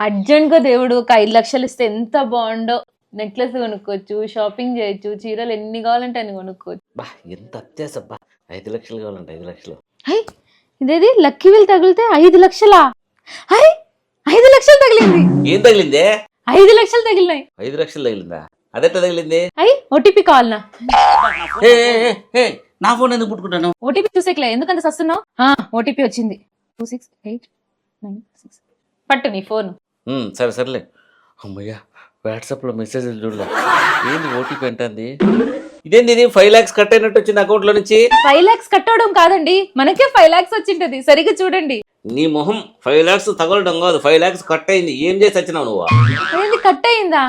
అర్జెంట్గా దేవుడు ఒక ఐదు లక్షలు ఇస్తే ఎంత బాగుండో. నెక్లెస్ కొనుక్కోవచ్చు షాపింగ్ చేయొచ్చు చీరలు ఎన్ని కావాలంటే అన్ని కొనుక్కోవచ్చు. బా ఎంత అత్యాస బా. ఐదు లక్షలు కావాలంట ఐదు లక్షలు. హై ఇదేది? లక్కీ వీల్ తగిలితే ఐదు లక్షలా? హై ఐదు లక్షలు తగిలింది. ఏం తగిలిందే? ఐదు లక్షలు తగిలినాయి. ఐదు లక్షలు తగిలిందా? అదెట్లా తగిలింది? హై ఓటీపీ కావాలనా ఏ, ఏ, ఏ, ఏ, నా ఫోన్ ఎందుకు పుట్టుకుంటాను? ఓటీపీ చూసేకలే ఎందుకంత సస్తున్నావు? ఓటీపీ వచ్చింది. Two six eight nine six. పట్టు నీ ఫోన్. సరే సర్లే. అమ్మయ్యా వాట్సాప్లో మెసేజ్లు చూడలే. ఏంది ఓటీపీ అంటుంది ఇదేంది ఇది? ఫైవ్ ల్యాక్స్ కట్ అయినట్టు వచ్చింది అకౌంట్లో నుంచి? ఫైవ్ లాక్స్ కట్టవడం కాదండి. మనకే ఫైవ్ లాక్స్ వచ్చింటది. సరిగ్గా చూడండి. నీ మొహం ఫైవ్ ల్యాక్స్ తగలడం కాదు. ఫైవ్ ల్యాక్స్ కట్ అయింది. ఏం చేసి వచ్చినావు నువ్వు? ఏంది కట్ అయిందా?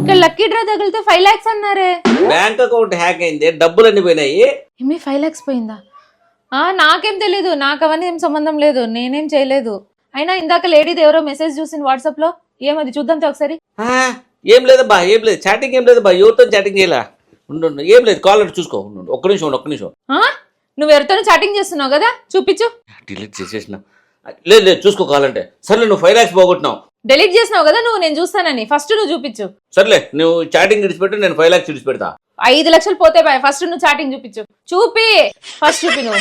ఇక్కడ లక్కీ డ్రా తగిలితే ఫైవ్ లాక్స్ అన్నారే. బ్యాంక్ అకౌంట్ హ్యాక్ అయింది? డబ్బులు అన్ని పోయినాయి? ఏమి ఫైవ్ లాక్స్ పోయిందా? ఆ నాకేం తెలీదు. నాకు అవన్నీ ఏం సంబంధం లేదు. నేనేం చేయలేదు. అయినా ఇందాక లేడీది ఎవరో మెసేజ్ చూసింది వాట్సాప్లో? ఏమది? చూద్దాంతే ఒకసారి. ఆ, ఏం లేదబ్బా ఏం లేదు. చాటింగ్ ఏం లేదబ్బా ఎవరితో చాటింగ్ చేయలే? ఉండు ఉండు. ఏం లేదు కాల్ చూసుకో. ఉండు, ఉండు. ఒక్క నిమిషం ఉండు, ఒక్క నిమిషం. ఆ? నువ్వు ఎవరితోనూ చాటింగ్ చేస్తున్నావు కదా? చూపించు. డిలీట్ చేసేసిన. లేదు లేదు చూసుకో కావాలంటే సర్లే నువ్వు ఫైవ్ ల్యాక్స్ పోగొట్టినావు. డిలీట్ చేసినావు కదా నువ్వు నేను చూస్తానని. ఫస్ట్ నువ్వు చూపించు. సర్లే నువ్వు చాటింగ్ విడిచిపెట్టు నేను ఫైవ్ ల్యాక్స్ విడిచిపెడతా. ఐదు లక్షలు పోతే బాయ్ ఫస్ట్ నువ్వు చాటింగ్ చూపించు. చూపి. ఫస్ట్ చూపి నువ్వు.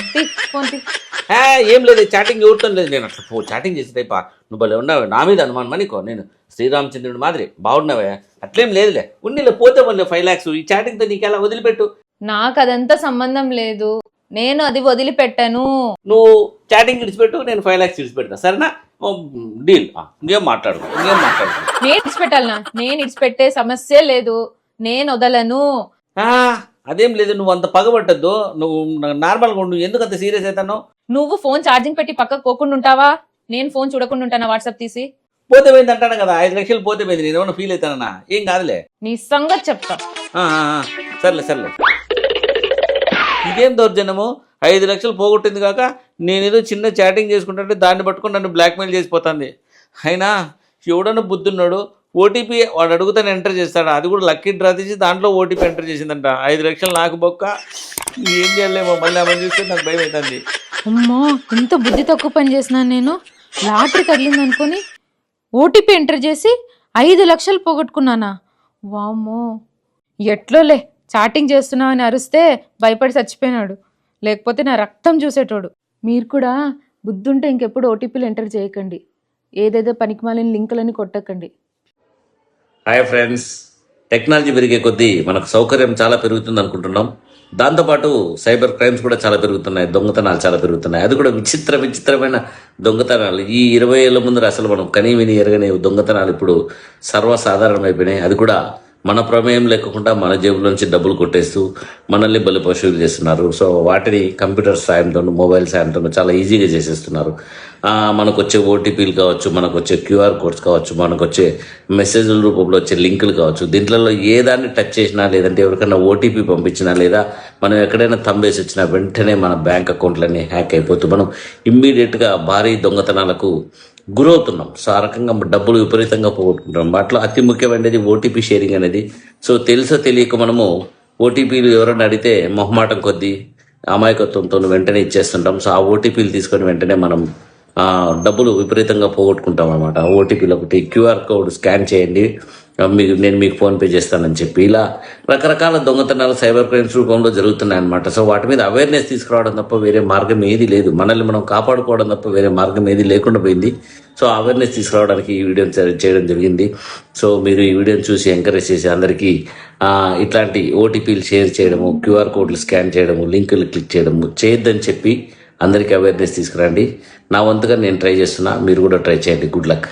ఏం లేదు చాటింగ్ ఎవరితో లేదు. నేను అట్లా చాటింగ్ చేసే టైపా నువ్వు భలే ఉన్నావే. నా మీద అనుమానం మనీకో నేను శ్రీరామచంద్రుడి మాదిరి బాగున్నావే. అట్లేం లేదులే. ఉన్నిలే పోతే మళ్ళీ ఫైవ్ ల్యాక్స్ ఈ చాటింగ్తో నీకు ఎలా వదిలిపెట్టు? నాకు అదంతా సంబంధం లేదు. నేను అది వదిలిపెట్టాను. నువ్వు చాటింగ్ విడిచిపెట్టు నేను ఫైవ్ ల్యాక్స్ విడిచిపెడతా. సరేనా? డీల్ ఇంకేం మాట్లాడు ఇంకేం మాట్లాడు నేను ఇడిచిపెట్టాలనా నేను ఇడిచిపెట్టే సమస్య లేదు. నేను వదలను. అదేం లేదు నువ్వు అంత పగబట్టద్దు. నువ్వు నార్మల్గా ఉండు. ఎందుకు అంత సీరియస్ అవుతాను నువ్వు ఫోన్ ఛార్జింగ్ పెట్టి పక్కకు పోకుండా ఉంటావా? నేను ఫోన్ చూడకుండా ఉంటానా వాట్సాప్ తీసి? పోతే పోయింది అంటాను కదా? ఐదు లక్షలు పోతే పోయింది నేను ఏమైనా ఫీల్ అవుతానన్నా ఏం కాదులే. నీ సంగతి చెప్తా. సర్లే సర్లే. ఇదేం దౌర్జన్యము? ఐదు లక్షలు పోగొట్టింది కాక నేనేదో చిన్న చాటింగ్ చేసుకుంటుంటే దాన్ని పట్టుకొని నన్ను బ్లాక్మెయిల్ చేసిపోతుంది. అయినా ఎవడన్నా బుద్ధున్నాడు ఓటీపీ వాడు అడుగుతాను ఎంటర్ చేస్తాడు. అది కూడా లక్కీ డ్రా తీసి దాంట్లో ఓటీపీ ఎంటర్ చేసిందంట. ఐదు లక్షలు నాకు బొక్క. ఏం చేయలేమో మళ్ళీ ఆమె చూస్తే నాకు భయం అవుతుంది. అమ్మో ఇంత బుద్ధి తక్కువ పని చేసినాను నేను. లాటరీ తగిలింది అనుకొని ఓటీపీ ఎంటర్ చేసి ఐదు లక్షలు పోగొట్టుకున్నానా? వామ్మో. ఎట్లోలే చాటింగ్ చేస్తున్నావు అని అరిస్తే భయపడి చచ్చిపోయినాడు. లేకపోతే నా రక్తం చూసేటోడు. మీరు కూడా బుద్ధుంటే ఇంకెప్పుడు ఓటీపీలు ఎంటర్ చేయకండి. ఏదేదో పనికిమాలిన లింకులని కొట్టకండి. హాయ్ ఫ్రెండ్స్ టెక్నాలజీ పెరిగే కొద్దీ మనకు సౌకర్యం చాలా పెరుగుతుంది అనుకుంటున్నాం. దాంతోపాటు సైబర్ క్రైమ్స్ కూడా చాలా పెరుగుతున్నాయి. దొంగతనాలు చాలా పెరుగుతున్నాయి. అది కూడా విచిత్ర విచిత్రమైన దొంగతనాలు. ఈ ఇరవై ఏళ్ళ ముందు అసలు మనం కనీ విని ఎరగని దొంగతనాలు ఇప్పుడు సర్వసాధారణమైపోయినాయి. అది కూడా మన ప్రమేయం లేకుండా మన జేబులోంచి డబ్బులు కొట్టేస్తూ మనల్ని బలి పశువులు చేస్తున్నారు. సో వాటిని కంప్యూటర్ సాయంతో మొబైల్ సాయంతో చాలా ఈజీగా చేసేస్తున్నారు. మనకు వచ్చే ఓటీపీలు కావచ్చు మనకు వచ్చే క్యూఆర్ కోడ్స్ కావచ్చు మనకు వచ్చే మెసేజ్ల రూపంలో వచ్చే లింకులు కావచ్చు దీంట్లో ఏ దాన్ని టచ్ చేసినా లేదంటే ఎవరికైనా ఓటీపీ పంపించినా లేదా మనం ఎక్కడైనా తంబేసి వచ్చినా వెంటనే మన బ్యాంక్ అకౌంట్లన్నీ హ్యాక్ అయిపోతూ మనం ఇమ్మీడియట్గా భారీ దొంగతనాలకు గురవుతున్నాం. సో ఆ రకంగా డబ్బులు విపరీతంగా పోగొట్టుకుంటాం వాటిలో అతి ముఖ్యమైనది ఓటీపీ షేరింగ్ అనేది. సో తెలుసో తెలియక మనము ఓటీపీలు ఎవరైనా అడిగితే మొహమాటం కొద్దీ అమాయకత్వంతో వెంటనే ఇచ్చేస్తుంటాం. సో ఆ ఓటీపీలు తీసుకొని వెంటనే మనం డబ్బులు విపరీతంగా పోగొట్టుకుంటాం అనమాట ఓటీపీలు ఒకటి క్యూఆర్ కోడ్ స్కాన్ చేయండి. మీకు నేను మీకు ఫోన్పే చేస్తానని చెప్పి ఇలా రకరకాల దొంగతనాలు సైబర్ క్రైమ్స్ రూపంలో జరుగుతున్నాయి అనమాట సో వాటి మీద అవేర్నెస్ తీసుకురావడం తప్ప వేరే మార్గం ఏది లేదు. మనల్ని మనం కాపాడుకోవడం తప్ప వేరే మార్గం ఏది లేకుండా పోయింది. సో అవేర్నెస్ తీసుకురావడానికి ఈ వీడియో చేయడం జరిగింది. సో మీరు ఈ వీడియోని చూసి ఎంకరేజ్ చేసి అందరికీ ఇట్లాంటి ఓటీపీలు షేర్ చేయడము క్యూఆర్ కోడ్లు స్కాన్ చేయడము లింకులు క్లిక్ చేయడము చేయొద్దని చెప్పి అందరికీ అవేర్నెస్ తీసుకురండి. నా వంతుగా నేను ట్రై చేస్తున్నా. మీరు కూడా ట్రై చేయండి. Good luck